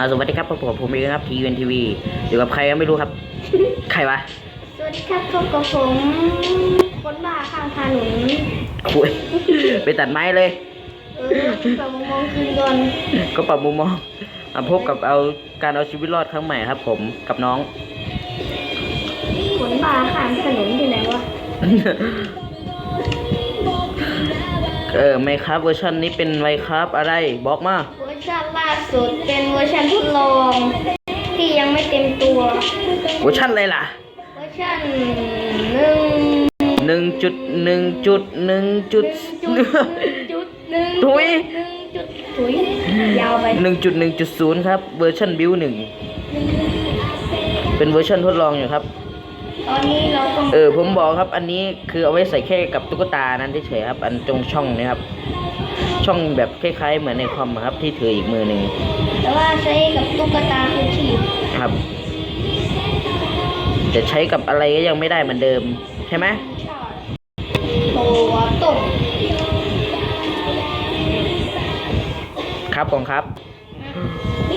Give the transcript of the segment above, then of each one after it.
อ่าสวัสดีครับพบกับผมเองครับทีเอ็นทีวีอยู่กับใครก็ไม่รู้ครับ ใครวะ สวัสดีครับพบกับผมคนบ้าข้างถนนคุยไปตัดไม้เลยเออแบบมองคืนก่อนก็ปรับมุมมองมาพบกับเอาการเอาชีวิตรอดครั้งใหม่ครับ ผมกับน้องคนบ้าข้างถนนที่ไหนวะเออไม่ครับเวอร์ชันนี้เป็นไวครับอะไรบอกมาเวอร์ชันล่า สุดเป็นเวอร์ชันทดลองที่ยังไม่เต็มตัว เวอร์ชันอะไรล่ะ เวอร์ชันหนึ่งหนึ่งจุดหนึ่งจุดหนึ่งจุดจุดหนึ่งถุยหนึ่งจุดถุยยาวไปหนึ่งจุดหนึ่งจุดศูนย์ครับ เวอร์ชันบิวหนึ่งเป็นเวอร์ชันทดลองอยู่ครับตอนนี้เราต้องเออผมบอกครับ อันนี้คือเอาไว้ใส่แค่กับตุ๊กตานั้นเฉยๆครับ อันตรงช่องนี้ครับ ช่องแบบคล้ายๆ เหมือนในคอมอะครับที่ถืออีกมือหนึ่งแต่ว่าใช้กับตุ๊กตาคือฉีดครับ จะใช้กับอะไรก็ยังไม่ได้เหมือนเดิม ใช่ไหมตัวตบครับของครับ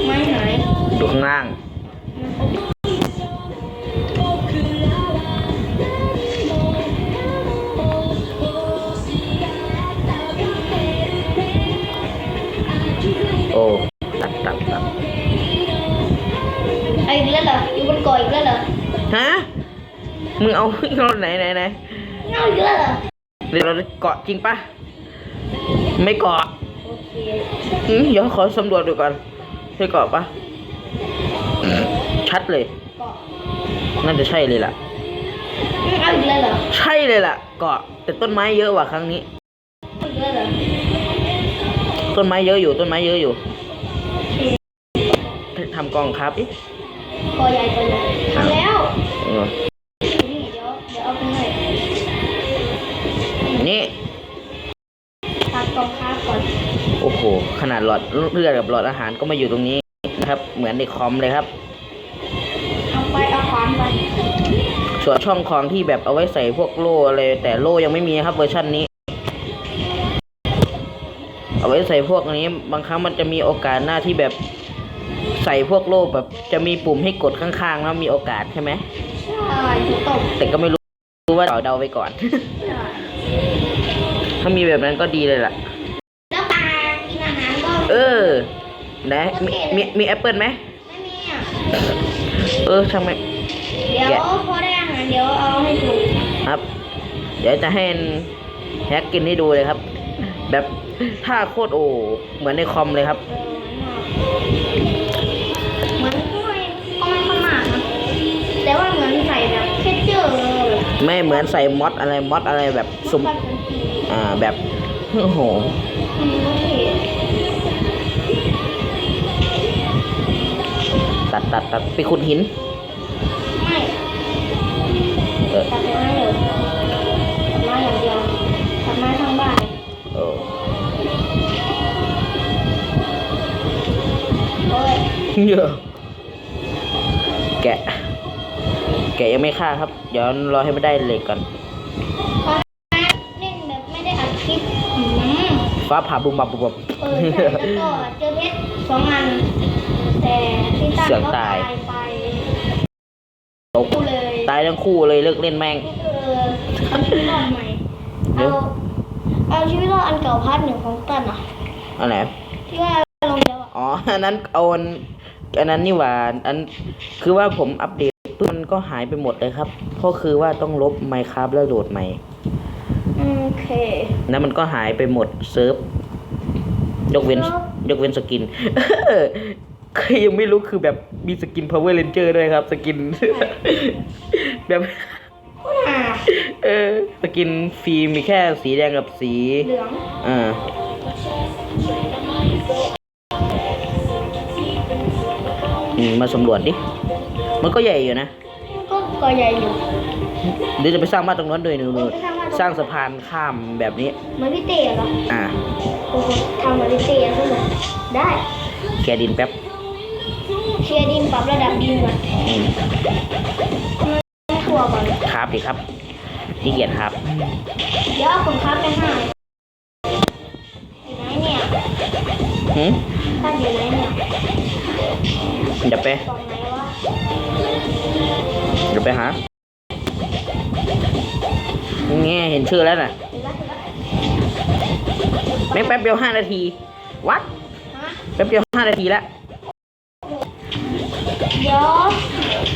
ไม่หายดูข้างล่าง ฮะ มึงเอาเอาไหนไหนไหนเงาอีกแล้วเหรอเดี๋ยวเราเกาะจริงปะไม่เกาะโอเคอืมเดี๋ยวขอสำรวจดูก่อนใช่เกาะปะชัดเลย เกาะน่าจะใช่เลยล่ะอืมเอาอีกแล้วเหรอใช่เลยล่ะ เกาะ แต่ต้นไม้เยอะว่ะครั้งนี้ เอาอีกแล้วเหรอต้นไม้เยอะอยู่ ต้นไม้เยอะอยู่ทำกองครับ ดิเกาะใหญ่เกาะใหญ่ทำแล้วเออนี่เดี๋ยวเดี๋ยวเอาไปให้นี่ตัดกองค้าก่อนโอ้โหขนาดหลอดเลือดกับหลอดอาหารก็มาอยู่ตรงนี้นะครับ เหมือนในคอมเลยครับเอาไปเอาขวานไปส่วนช่องของที่แบบเอาไว้ใส่พวกโล่อะไรแต่โล่ยังไม่มีครับเวอร์ชันนี้ เอาไว้ใส่พวกนี้ บางครั้งมันจะมีโอกาสหน้าที่แบบ ใส่พวกโล่แบบจะมีปุ่มให้กดข้างๆแล้วมีโอกาสใช่ไหมใช่ถูกต้องแต่ก็ไม่รู้รู้ว่าเดาไปก่อน ใช่ถ้ามีแบบนั้นก็ดีเลยล่ะ แล้วปลากินอาหารก็เออนะมีมีมีแอปเปิลไหมไม่มีอะเออช่างไหมงเดี๋ยวพอได้อาหารเดี๋ยวเอาให้ดูครับ เดี๋ยวจะให้แฮกกินให้ดูเลยครับ แบบท่าโคตรโอเหมือนในคอมเลยครับ เออ แต่ว่าเหมือนใส่แบบเทคเจอร์เลยไม่เหมือนใส่มอดอะไรมอดอะไรแบบสุ่มมันเป็นสีอ่าแบบโอ้โหอืมโอเคตัดตัดตัดไปขุดหินไม่เออตัดไม้เลยตัดไม้อย่างเดียวตัดไม้ทั้งบ้านเออโอ้ยเยอะแกะ แกะยังไม่ฆ่าครับ เดี๋ยวรอให้มันได้เหล็กก่อนตอนนั้นเล่นแบบไม่ได้อัดคลิปอืมฟ้าผ่าบุมบับบุมบับ เออใช่แล้วก็เจอเพชรสองอัน แต่ที่ตั้งเสี่ยงก็ตาตาย ยไปตกกูเลยตายทั้งคู่เลยเลิกเล่นแม่งเออเอาชีวิตรอดใหม่เดี๋เอายว เอาชีวิตรอดอันเก่าพาร์ทหนึ่งของตันอะ อันไหน ที่ว่าลงแล้วอะ อ๋อ อันนั้นเอาอันอันนั้นนี่หว่าอันคือว่าผมอัปเดตปุ๊บมัน ก็หายไปหมดเลยครับเพราะคือว่าต้องลบ Minecraft แล้วโหลดใหม่ โอเค แล้วมันก็หายไปหมดเซิร์ฟยกเว้นเซิร์ฟยกเว้นสกินเคยยังไม่รู้คือแบบมีสกิน Power Ranger ด้วยครับ สกิน แบบโคตรหาเออสกินฟรีมีแค่สีแดงกับสี เหลืองอ่า อืมมาสำรวจดิ มันก็ใหญ่อยู่นะ ก็ก่อใหญ่อยู่เดี๋ยวจะไปสร้างบ้านตรงนั้นด้วยนู่นเออไปสร้างบ้านตรงนั้นสร้างสะพานข้ามแบบนี้เหมือนพี่เต้เหรออ่าโอ้โหทำเหมือนพี่เต้ซะเลยได้แกดินแป๊บเคลียร์ดินปรับระดับดินก่อนอืมไม่ทั่วก่อนครับดิครับขี้เกียจครับ เดี๋ยวเอาคนค้าไปให้อยู่ไหนเนี่ยหืมท่านอยู่ไหนเนี่ยเดี๋ยวไป กล่องไหนวะเดี๋ยวไปหาแง่เห็นชื่อแล้วน่ะเห็นแล้วเห็นแล้วแม่งแป๊บเดียวห้านาที วัดฮะแป๊บเดียวห้านาทีแล้วเดี๋ยว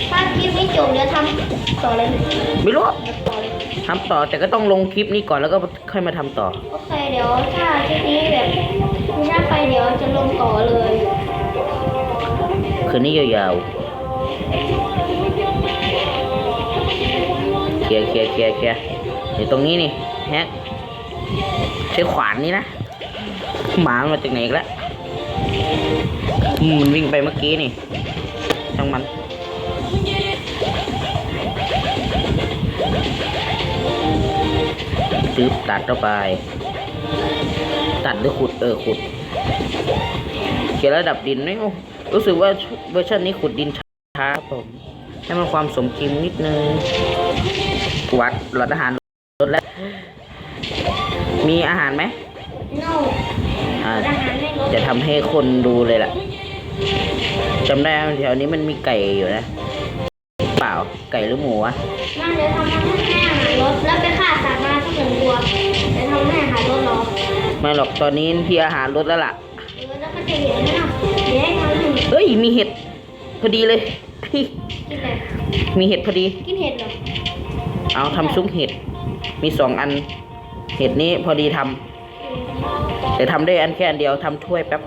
ถ้าคลิปไม่จบเดี๋ยวทำต่อเลยไหมไม่รู้ต่อเลยทำต่อแต่ก็ต้องลงคลิปนี้ก่อนแล้วก็ค่อยมาทำต่อโอเคเดี๋ยวถ้าคลิปนี้แบบไม่น่าไปเดี๋ยวจะลงต่อเลยคืนนี้ยาวๆ เคลียร์เคลียร์เคลียร์เคลียร์เดี๋ยวตรงนี้นี่แฮกใช้ขวานนี่นะหมามันมาจากไหนอีกแล้วมันวิ่งไปเมื่อกี้นี่ช่างมันซื้อตัดเข้าไป ตัดหรือขุดเออขุดเขียนระดับดินนี่รู้สึกว่าเวอร์ชันนี้ขุดดินช้าครับผม ให้มันความสมจริงนิดนึง หลอดอาหารลดแล้ว มีอาหารไหมโน่อ่าอาหารไม่ลดจะทำให้คนดูเลยล่ะจำได้ว่าแถวนี้มันมีไก่อยู่นะ เปล่าไก่หรือหมูวะนั่นเดี๋ยวทำให้อาหารลดแล้วไปฆ่าสัตว์มาสักหนึ่งตัวเดี๋ยวทำให้อาหารลดเนาะไม่หรอกตอนนี้พี่อาหารลดแล้วล่ะเออแล้วก็จะเห็นไหมล่ะเดี๋ยวให้ทำให้กินเฮ้ยมีเห็ดพอดีเลยพี่อะไรมีเห็ดพอดี กินเห็ดเหรอ เอาทำซุปเห็ด มีสองอัน เห็ดนี้พอดีทำแต่ทำได้อันแค่อันเดียวทำถ้วยแป๊บ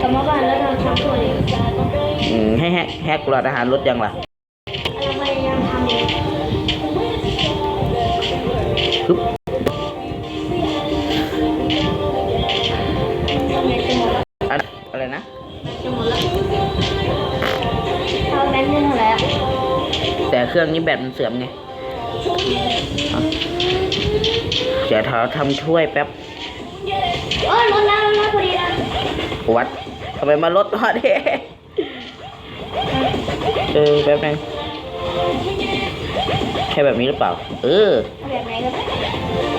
กลับมาบ้านแล้วเราทำตัวเองอืมให้แฮกแฮกหลอดอาหารลดยังล่ะเราพยายามทำเองปึ๊บทำเองจะหมดแล้วอันอะไรนะจะหมดแล้วเอาแบนเงินเท่าไหร่อะแต่เครื่องนี้แบตมันเสื่อมไงอะ เดี๋ยวเท้าทำถ้วยแป๊บเออลดแล้วลดแล้วพอดีแล้ววัดทำไมมาลดวะเด้เออแป๊บนึงใช่แบบนี้หรือเปล่า เออ แบบไหนก็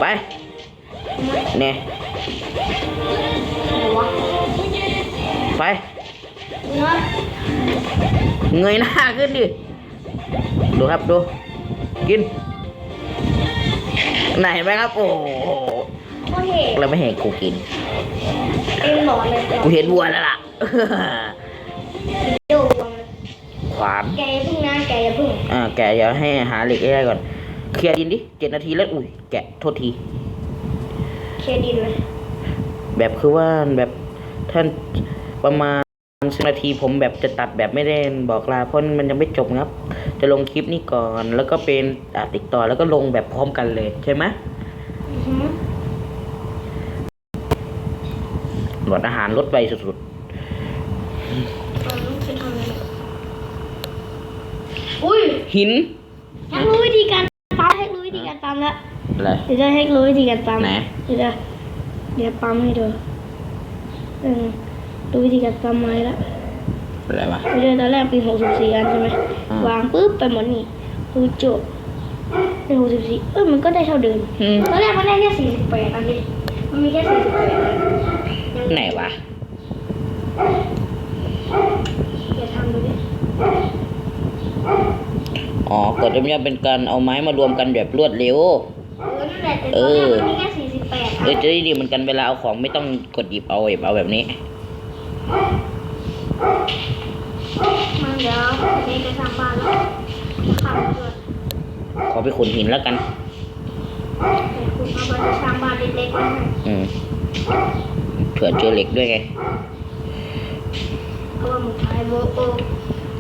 ไป เนี่ยไป เงยหน้าขึ้นดิ ดูครับดู กิน ไหนเห็นไหมครับโอ้โหโอเคเราไม่เห็นกูกินเต็มหลอดเลยกูเห็นวัวแล้วล่ะดูขวานแกอย่าพึ่งนะแกอย่าพึ่งอ่าแกะเดี๋ยวให้หาเหล็กให้ได้ก่อน เคลียร์ดินดิเจ็ดนาทีแล้วอุ้ยแกะโทษที เครดิตเลยแบบคือว่าแบบท่านประมาณ สิบนาทีผมแบบจะตัดแบบไม่ได้บอกลาเพราะมันยังไม่จบครับ จะลงคลิปนี้ก่อนแล้วก็เป็นอัดติดต่อแล้วก็ลงแบบพร้อมกันเลยใช่ไหมอือหือหลอดอาหารลดไปสุดเอาต้องไปทำอะไรอุ้ยๆหินแฮกรู้วิธีการปั๊มแฮกรู้วิธีการปั๊มแล้วอะไรเดี๋ยวจะแฮกรู้วิธีการปั๊มไหนเดี๋ยวจะเดี๋ยวปั๊มให้ดูเออ ดูวิธีการปั๊มไม้แล้วอะไรวะไม่ได้ตอนแรกปีหกสิบสี่อันใช่ไหมอ่าวางปุ๊บไปหมดนี่คือจบเป็นหกสิบสี่เออมันก็ได้เท่าเดิมอืม ตอนแรกมันได้แค่สี่สิบแปดอันนี้มันมีแค่สี่สิบแปดอันไหนวะ อย่าทำดูดิอ๋อ กดย่อมๆเป็นการเอาไม้มารวมกันแบบรวดเร็ว เออนั่นแหละแต่ตอนแรกมันมีแค่สี่สิบแปด เอ้ยจะได้ดีเหมือนกันเวลาเอาของไม่ต้องกดหยิบเอาหยิบเอาแบบนี้ มันเดี๋ยวเด็กจะทำบ้านแล้วขับด้วยขอไปขุนหินแล้วกันเดี๋ยวคุณเอาไปจะสร้างบ้านเล็กๆไว้ให้อืมเผื่อเจอเหล็กด้วยไง เพราะว่าหมึงทายโบโอ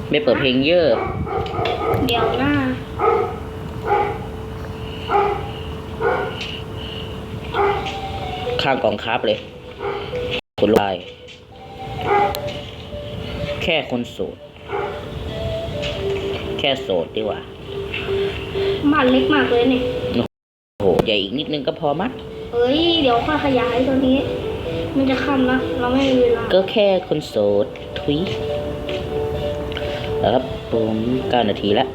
ไม่เปิดเพลงเยอะ เดี๋ยวหน้าข้างกองคราฟเลยคนลาย แค่คนโสด แค่โสดดีกว่าบ้านเล็กมากเลยเนี่ยโอ้โหใหญ่อีกนิดนึงก็พอมั้งเอ้ย เดี๋ยวค่อยขยายตัวนี้ มันจะค่ำแล้วเราไม่มีเวลาก็แค่คนโสดทุยแล้วครับผมเก้านาทีแล้ว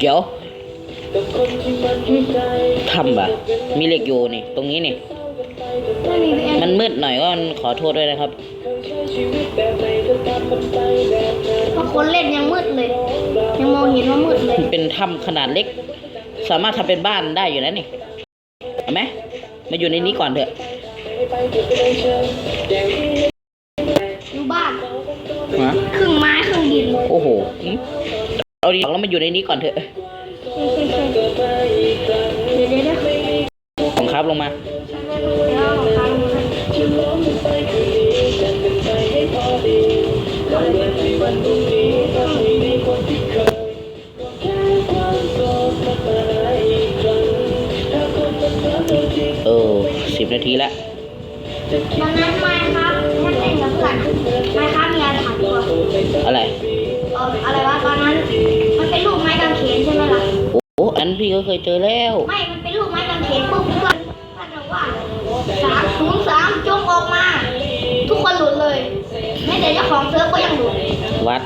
เดี๋ยวททำปะมีเหล็กอยู่นี่ ตรงนี้นี่ไม่มีเอ็มันมืดหน่อยก็ขอโทษด้วยนะครับบางคนเล่นยังมืดเลย ยังมองเห็นว่ามืดเลยมันเป็นถ้ำขนาดเล็ก สามารถทำเป็นบ้านได้อยู่นะนี่เห็นไหมมาอยู่ในนี้ก่อนเถอะอยู่บ้านฮะครึ่งไม้ครึ่งดินโอ้โหอืมเอาดีแล้วมาอยู่ในนี้ก่อนเถอะเดี๋ยวเดี๋ยวเดี๋ยวของครับลงมา เออสิบนาทีละตอนนั้นไม้ครับท่านเล่นกับเพื่อนไม้ครับมีอะไรถามตัวอะไรเอออะไรวะตอนนั้น มันเป็นลูกไม้กางเขนใช่ไหมล่ะโอ้อันพี่ก็เคยเจอแล้ว ไม่ มันเป็นลูกไม้กางเขนปุ๊บเพื่อนเพื่อนบอกว่าสามศูนย์สามจงออกมา ทุกคนหลุดเลยแม้แต่เจ้าของเซิร์ฟก็ยังหลุด วัด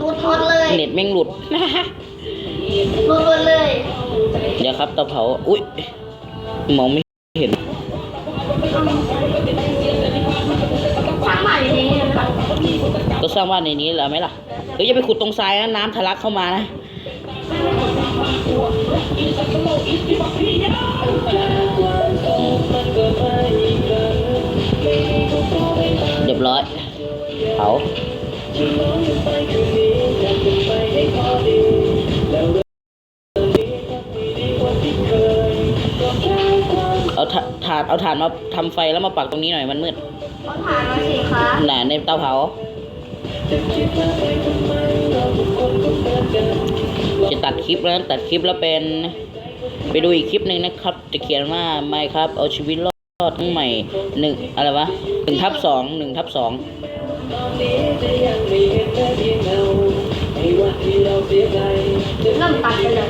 หลุดหมดเลยเน็ตแม่งหลุด หลุดหมดเลย เดี๋ยวครับเตาเผา อุ้ยมองไม่เห็นสร้างบ้านอยู่ในนี้นะครับก็สร้างบ้านในนี้แล้วไหมล่ะเฮ้ยอย่าไปขุดตรงทรายนะน้ำทะลักเข้ามานะเรียบร้อยเผาเอา เอาถ่านมาทำไฟแล้วมาปักตรงนี้หน่อยมันมืดเขาผ่านมาสิคะน่ะในเตาเผาจะตัดคลิปแล้วตัดคลิปแล้วเป็น ไปดูอีกคลิปหนึ่งนะครับ จะเขียนว่าไม่ครับ เอาชีวิตรอดทั้งใหม่หนึ่งอะไรวะหนึ่งทับสองหนึ่งทับสองเริ่มตัดไปเลย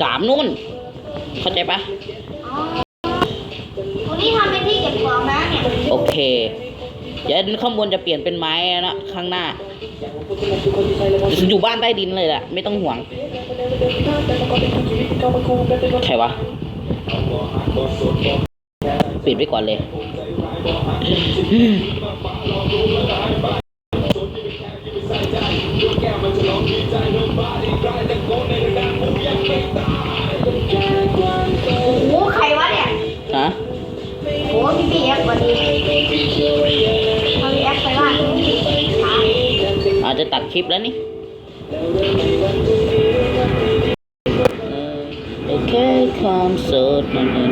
สามนู่น เข้าใจปะอ๋อตรงนี้ทำเป็นที่เก็บของนะเนี่ยโอเค เดี๋ยวข้างบนจะเปลี่ยนเป็นไม้นะข้างหน้า อยู่บ้านใต้ดินเลยแหละไม่ต้องห่วง ใครวะ ปิดไว้ก่อนเลย พี่พี่เอฟวันนี้เอาพี่เอฟไปบ้านพี่ขาอาจจะตัดคลิปแล้วนี่เออแค่ความสดมัน